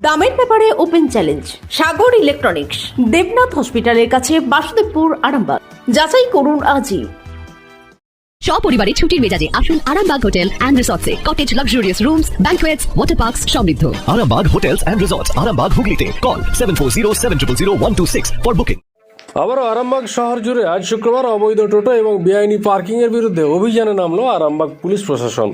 দামের ব্যাপারে open challenge Sagar electronics Debnath হসপিটালের কাছে বাসুদেবপুর আরামবাগ। যাচাই করুন আজই। সপরিবারে ছুটির মেজাজে আসুন Arambagh hotel and রিসর্টসে। Cottage luxurious rooms banquets water parks সমৃদ্ধ। Arambag Hotels and Resorts, Arambag Hooghly Call 740 for booking. আবারও আরামবাগ শহর জুড়ে আজ শুক্রবার অবৈধ টোটো এবং বেআইনি পার্কিংয়ের বিরুদ্ধে অভিযানে নামলো আরামবাগ পুলিশ প্রশাসন।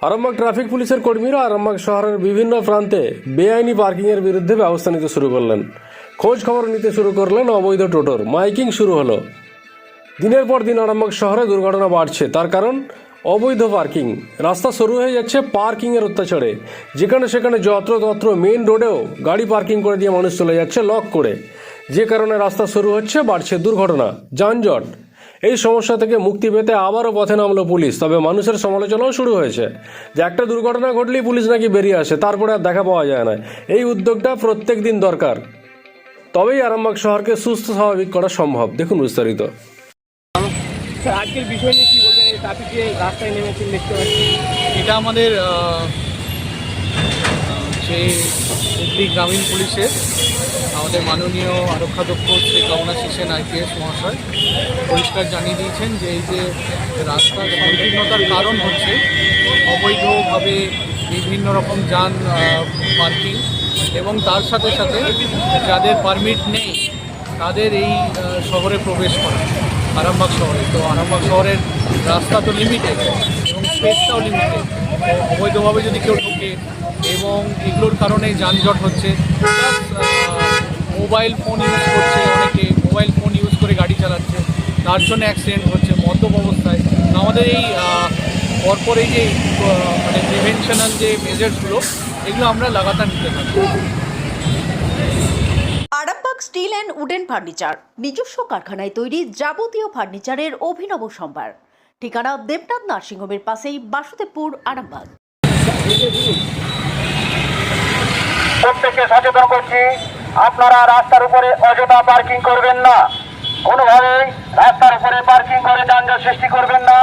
আরামবাগ ট্রাফিক পুলিশের কর্মীরা আরামবাগ শহরের বিভিন্ন প্রান্তে বেআইনি পার্কিংয়ের বিরুদ্ধে ব্যবস্থা নিতে শুরু করলেন। খোঁজ খবর নিতে শুরু করলেন অবৈধ টোটোর। মাইকিং শুরু হলো। দিনের পর দিন আরামবাগ শহরে দুর্ঘটনা বাড়ছে। তার কারণ, অবৈধ পার্কিং। রাস্তা শুরু হয়ে যাচ্ছে পার্কিংয়ের অত্যাচারে। যেখানে সেখানে যত্র তত্র মেন রোডেও গাড়ি পার্কিং করে দিয়ে মানুষ চলে যাচ্ছে লক করে। যে কারণে রাস্তা শুরু হচ্ছে, বাড়ছে দুর্ঘটনা। যানজট। এই সমস্যা থেকে মুক্তি পেতে আবারও পথে নামলো পুলিশ তবে মানুষের সমালোচনাও শুরু হয়েছে। যে একটা দুর্ঘটনা ঘটলেই পুলিশ নাকি বেরিয়ে আসে তারপরে আর দেখা পাওয়া যায় না। এই উদ্যোগটা প্রত্যেক দিন দরকার। তবেই আরামবাগ শহরকে সুস্থ স্বাভাবিক করা সম্ভব। দেখুন বিস্তারিত। আজকের বিষয় নিয়ে কি বলবেন? এই ট্রাফিক যে রাস্তায় নেমেছেন দেখতে পাচ্ছি। এটা আমাদের যে হুগলি গ্রামীণ পুলিশের আমাদের মাননীয় আরক্ষাধ্যক্ষ শ্রী কমলাশী সেন আইপিএস মহাশয়, পরিষ্কার জানিয়ে দিয়েছেন যে এই যে রাস্তার সংকীর্ণতার কারণ হচ্ছে অবৈধভাবে বিভিন্ন রকম যান পার্কিং এবং তার সাথে সাথে যাদের পারমিট নেই, তাদের এই শহরে প্রবেশ করা, আরামবাগ শহরে। তো আরামবাগ শহরের রাস্তা তো লিমিটেড স্পেসটাও লিমিটেড অবৈধভাবে যদি কেউ ঢোকে এবং এগুলোর কারণে যানজট হচ্ছে মোবাইল ফোন ইউজ করছে অনেকে মোবাইল ফোন ইউজ করে গাড়ি চালাচ্ছে, তার জন্য অ্যাক্সিডেন্ট হচ্ছে মদ্যপ অবস্থায়। আমাদের এই পরপর এই যে মানে প্রিভেনশনাল যে মেজার্সগুলো এগুলো আমরা লাগাতার নিতে থাকি। Arambagh steel and wooden furniture, নিজস্ব কারখানায় তৈরি যাবতীয় ফার্নিচারের অভিনব সম্ভার। ঠিকানা দেবনাথ নার্সিংহোমের পাশেই বাসুদেবপুর, আরামবাগ। প্রত্যেককে সচেতন করছি, আপনারা রাস্তার উপরে অযথা পার্কিং করবেন না। কোনোভাবেই রাস্তার উপরে পার্কিং করে যানজট সৃষ্টি করবেন না।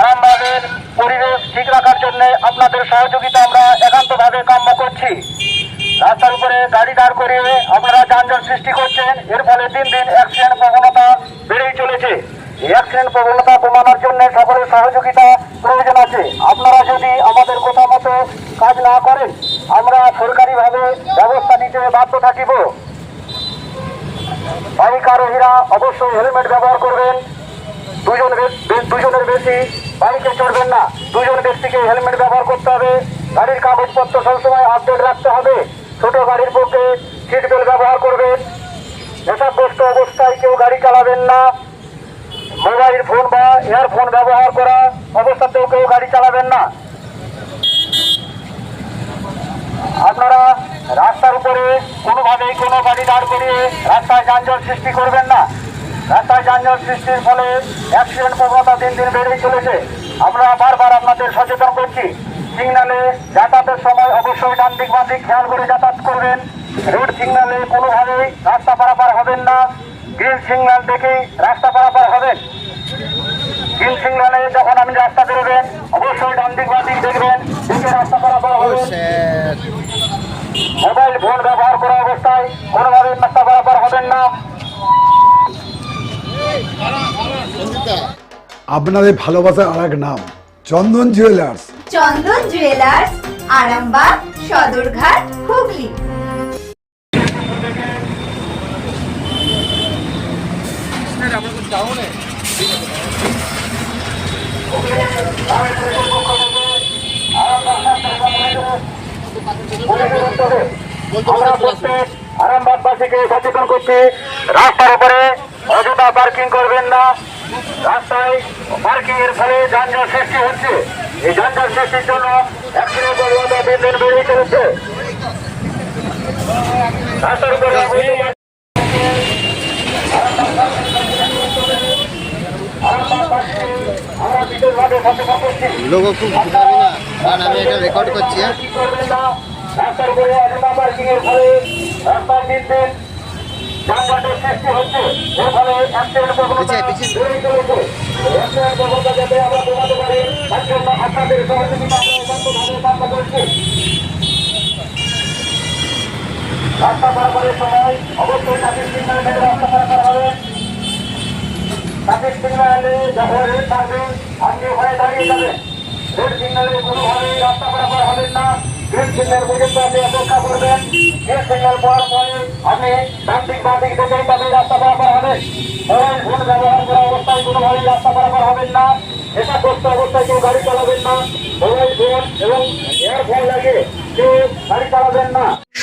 আরামবাগের পরিবেশ ঠিক রাখার জন্য আপনাদের সহযোগিতা আমরা একান্তভাবে কাম্য করছি। রাস্তার উপরে গাড়ি দাঁড় করিয়ে আপনারা যানজট সৃষ্টি করছেন, এর ফলে দিন দিন অ্যাক্সিডেন্ট প্রবণতা বেড়েই চলেছে। এই অ্যাক্সিডেন্ট প্রবণতা সহযোগিতা প্রয়োজন আছে। আপনারা যদি আমাদের কথা মতো কাজ না করেন, আমরা সরকারিভাবে ব্যবস্থা নিতে বাধ্য থাকিব। বাইক আরোহীরা অবশ্যই হেলমেট ব্যবহার করবেন। দুজন দুজনের বেশি বাইকে চড়বেন না। দুজন ব্যক্তিকে হেলমেট ব্যবহার করতে হবে। গাড়ির কাগজপত্র সবসময় আপডেট রাখতে হবে। ছোট গাড়ির পক্ষে সিট বেল্ট ব্যবহার করবেন। নেশাগ্রস্ত অবস্থায় কেউ গাড়ি চালাবেন না। মোবাইল ফোন বা ইয়ারফোন ব্যবহার করা অবস্থাতেও কেউ গাড়ি চালাবেন না। আপনারা রাস্তার উপরে কোনোভাবেই কোনো গাড়ি দাঁড় করিয়ে রাস্তায় যানজট সৃষ্টি করবেন না। রাস্তায় যানজট সৃষ্টির ফলে অ্যাক্সিডেন্ট প্রবণতা দিন দিন বেড়েই চলেছে। আমরা বারবার আপনাদের সচেতন করছি। সিগনালে যাতায়াতের সময় অবশ্যই ডান দিক বাঁ দিক খেয়াল করে যাতায়াত করবেন। রোড সিগনালে কোনোভাবেই রাস্তা পারাপার হবেন না। গ্রিন সিগন্যাল দেখেই রাস্তা পারাপার হবেন গ্রিন সিগন্যালে যখন আপনি রাস্তা বেরোবেন অবশ্যই ডান দিক বাঁ দিক দেখবেন দেখে রাস্তা পারাপার হবেন মোবাইল ফোন ব্যবহার করা অবস্থায় কোনোভাবে রাস্তা পারাপার হবেন না। আপনাদের ভালোবাসার আর এক নাম চন্দন জুয়েলার্স চন্দন জুয়েলার্স আরামবাগ সদরঘাট হুগলি। আরামবাগবাসীকে সচেতন করছি। রাস্তার উপরে অযথা পার্কিং করবেন না। রাস্তায় পার্কিং এর ফলে যানজট সৃষ্টি হচ্ছে। এই যানজট সৃষ্টির জন্য দিন দিন বেড়েই চলেছে। রাস্তার উপরে অবৈধ আমরা বিশেষভাবে সচেতন করছি লোগো খুব বুঝাবে না কারণ আমি এটা রেকর্ড করছি রাস্তার উপরে অযথা পার্কিং এর ফলে রাস্তার পারি তার জন্য করছি রাস্তা পারাপারের সময় অবশ্যই ট্রাফিক সিগন্যাল মেনে রাস্তা পারাপার হবেন ট্রাফিক সিগন্যালে যখন রেড থাকবে আপনি হয়ে দাঁড়িয়ে যাবেন রেড সিগন্যালে কোনোভাবেই রাস্তা পারাপার হবেন না। গ্রিন সিগন্যাল পর্যন্ত আপনি অপেক্ষা করবেন। গ্রিন সিগন্যাল পাওয়ার পরে আপনি ডান দিক বাঁ দিক দেখেই তবে রাস্তা পারাপার হবেন মোবাইল ফোন ব্যবহার করা অবস্থায় কোনোভাবেই রাস্তা পারাপার হবেন না। এটা করতে অবস্থায় কেউ গাড়ি চালাবেন না। মোবাইল ফোন এবং এয়ারফোন লাগিয়ে কেউ গাড়ি চালাবেন না।